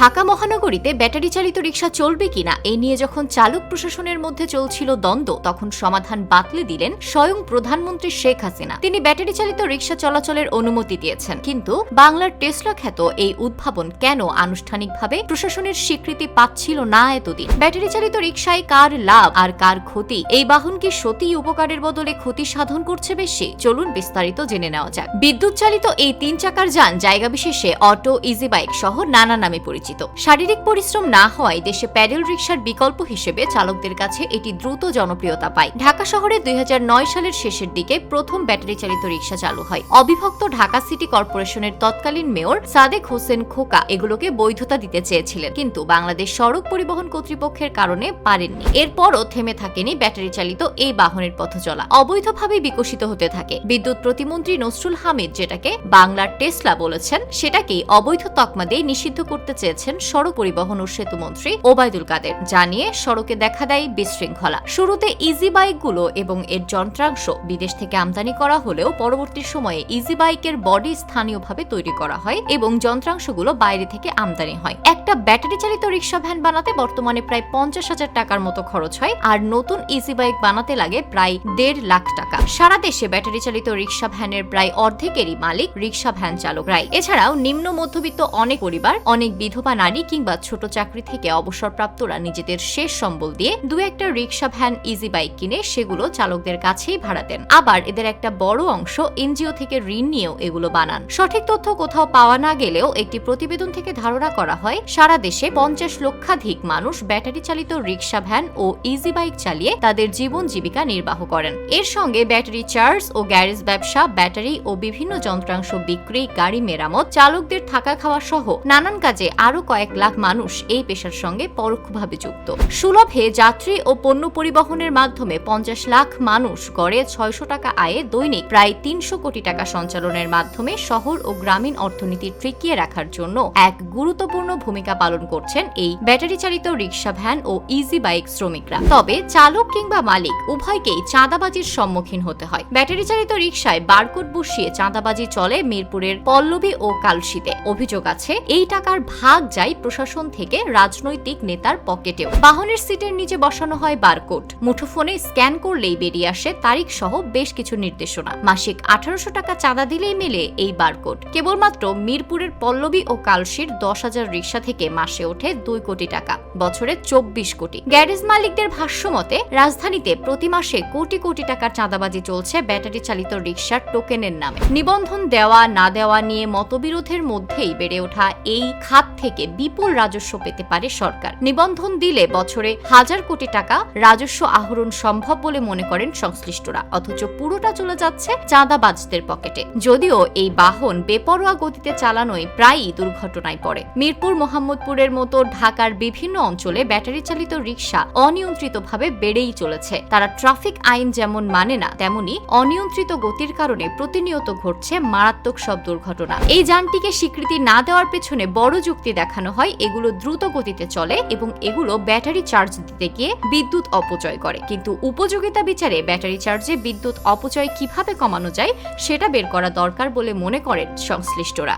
ঢাকা মহানগরীতে ব্যাটারি চালিত রিক্সা চলবে কিনা এই নিয়ে যখন চালক প্রশাসনের মধ্যে চলছিল দ্বন্দ্ব, তখন সমাধান বাতলে দিলেন স্বয়ং প্রধানমন্ত্রী শেখ হাসিনা। তিনি ব্যাটারি চালিত রিক্সা চলাচলের অনুমতি দিয়েছেন। কিন্তু বাংলার টেসলা খ্যাত এই উদ্ভাবন কেন আনুষ্ঠানিকভাবে প্রশাসনের স্বীকৃতি পাচ্ছিল না এতদিন? ব্যাটারি চালিত রিক্সায় কার লাভ আর কার ক্ষতি? এই বাহন কি সত্যিই উপকারের বদলে ক্ষতি সাধন করছে বেশি? চলুন বিস্তারিত জেনে নেওয়া যাক। বিদ্যুৎ চালিত এই তিন চাকার যান জায়গা বিশেষে অটো ইজি বাইক সহ নানা নামে পরিচিত। শারীরিক পরিশ্রম না হওয়ায় দেশে প্যাডেল রিক্সার বিকল্প হিসেবে চালকদের কাছে এটি দ্রুত জনপ্রিয়তা পায়। ঢাকা শহরে দুই হাজার নয় সালের শেষের দিকে প্রথম ব্যাটারি চালিত রিক্সা চালু হয়। অবিভক্ত ঢাকা সিটি কর্পোরেশনের তৎকালীন মেয়র সাদেক হোসেন খোকা এগুলোকে বৈধতা দিতে চেয়েছিলেন, কিন্তু বাংলাদেশ সড়ক পরিবহন কর্তৃপক্ষের কারণে পারেননি। এরপরও থেমে থাকেনি ব্যাটারি চালিত এই বাহনের পথ চলা অবৈধভাবে বিকশিত হতে থাকে। বিদ্যুৎ প্রতিমন্ত্রী নসরুল হামিদ যেটাকে বাংলার টেসলা বলেছেন, সেটাকেই অবৈধ তকমা দিয়ে নিষিদ্ধ করতে চেয়েছেন। সড়ক পরিবহন ও সেতু মন্ত্রী ওবায়দুল কাদের জানিয়ে সড়কে দেখা দেয় বিশৃঙ্খলা। শুরুতে ইজি বাইকগুলো এবং এর যন্ত্রাংশ বিদেশ থেকে আমদানি করা হলেও পরবর্তী সময়ে ইজি বাইকের বডি স্থানীয়ভাবে তৈরি করা হয় এবং যন্ত্রাংশগুলো বাইরে থেকে আমদানি হয়। একটা ব্যাটারি চালিত রিক্সা ভ্যান বানাতে বর্তমানে প্রায় পঞ্চাশ হাজার টাকার মতো খরচ হয় আর নতুন ইজি বাইক বানাতে লাগে প্রায় দেড় লাখ টাকা। সারা দেশে ব্যাটারি চালিত রিক্সা ভ্যানের প্রায় অর্ধেকেরই মালিক রিক্সা ভ্যান চালকরাই এছাড়াও নিম্ন মধ্যবিত্ত অনেক পরিবার, অনেক বিধবা নারী কিংবা ছোট চাকরি থেকে অবসরপ্রাপ্তরা নিজেদের শেষ সম্বল দিয়ে দু একটা রিক্সা ভ্যান ইজি বাইক কিনে সেগুলো চালকদের কাছেই ভাড়া দেন। আবার এদের একটা বড় অংশ এনজিও থেকে ঋণ নিয়েও এগুলো বানান। সঠিক তথ্য কোথাও পাওয়া না গেলেও একটি প্রতিবেদন থেকে ধারণা করা হয়, সারা দেশে পঞ্চাশ লক্ষাধিক মানুষ ব্যাটারি চালিত রিক্সা ভ্যান ও ইজি বাইক চালিয়ে তাদের জীবন জীবিকা নির্বাহ করেন। এর সঙ্গে ব্যাটারি চার্জ ও গ্যারেজ ব্যবসা, ব্যাটারি ও বিভিন্ন যন্ত্রাংশ বিক্রি, গাড়ি মেরামত, চালকদের থাকা খাওয়া সহ নানান কাজে আরও কয়েক লাখ মানুষ এই পেশার সঙ্গে পরোক্ষভাবে যুক্ত। সুলভে যাত্রী ও পণ্য পরিবহনের মাধ্যমে পঞ্চাশ লাখ মানুষ গড়ে ছয়শো টাকা আয়ে দৈনিক প্রায় তিনশো কোটি টাকা সঞ্চালনের মাধ্যমে শহর ও গ্রামীণ অর্থনীতি টিকিয়ে রাখার জন্য এক গুরুত্বপূর্ণ ভূমিকা পালন করছেন এই ব্যাটারি চালিত রিক্সা ভ্যান ও ইজি বাইক শ্রমিকরা। তবে চালক কিংবা মালিক উভয়কেই চাঁদাবাজির সম্মুখীন হতে হয়। ব্যাটারি চালিত রিক্সায় বারকোড বসিয়ে চাঁদাবাজি চলে মিরপুরের পল্লবী ও কালশিতে। অভিযোগ আছে, এই টাকার ভাগ যায় প্রশাসন থেকে রাজনৈতিক নেতার পকেটেও। বাহনের সিটের নিচে বসানো হয় বারকোড। মুঠোফোনে স্ক্যান করলেই বেরিয়ে আসে তারিখ সহ বেশ কিছু নির্দেশনা। মাসিক আঠারোশো টাকা চাঁদা দিলেই মেলে এই বারকোড। কেবলমাত্র মিরপুরের পল্লবী ও কালশির দশ হাজার রিক্সা থেকে মাসে ওঠে দুই কোটি টাকা, বছরে চব্বিশ কোটি। গ্যারেজ মালিকদের ভাষ্যমতে রাজধানীতে প্রতি মাসে কোটি কোটি টাকার চাঁদাবাজি চলছে ব্যাটারি চালিত রিক্সার টোকেনের নামে। নিবন্ধন দেওয়া না দেওয়া নিয়ে মতবিরোধের মধ্যেই বেড়ে ওঠা এই খাত থেকে বিপুল রাজস্ব পেতে পারে সরকার। নিবন্ধন দিলে বছরে হাজার কোটি টাকা রাজস্ব আহরণ সম্ভব বলে মনে করেন সংশ্লিষ্টরা। অথচ পুরোটা চলে যাচ্ছে চাঁদাবাজদের পকেটে। যদিও এই বাহন বেপরোয়া গতিতে চালানোই প্রায়ই দুর্ঘটনায় পড়ে। মিরপুর, মোহাম্মদপুরের মতো ঢাকার বিভিন্ন অঞ্চলে ব্যাটারি চালিত রিক্সা অনিয়ন্ত্রিতভাবে বেড়েই চলেছে। তারা ট্রাফিক আইন যেমন মানে না, তেমনি অনিয়ন্ত্রিত গতির কারণে প্রতিনিয়ত ঘটছে মারাত্মক সব দুর্ঘটনা। এই যানটিকে স্বীকৃতি না দেওয়ার পেছনে বড় যুক্তি দেখানো হয়, এগুলো দ্রুত গতিতে চলে এবং এগুলো ব্যাটারি চার্জ দিতে গিয়ে বিদ্যুৎ অপচয় করে। কিন্তু উপযোগিতা বিচারে ব্যাটারি চার্জে বিদ্যুৎ অপচয় কীভাবে কমানো যায়, সেটা বের করা দরকার বলে মনে করেন সংশ্লিষ্টরা।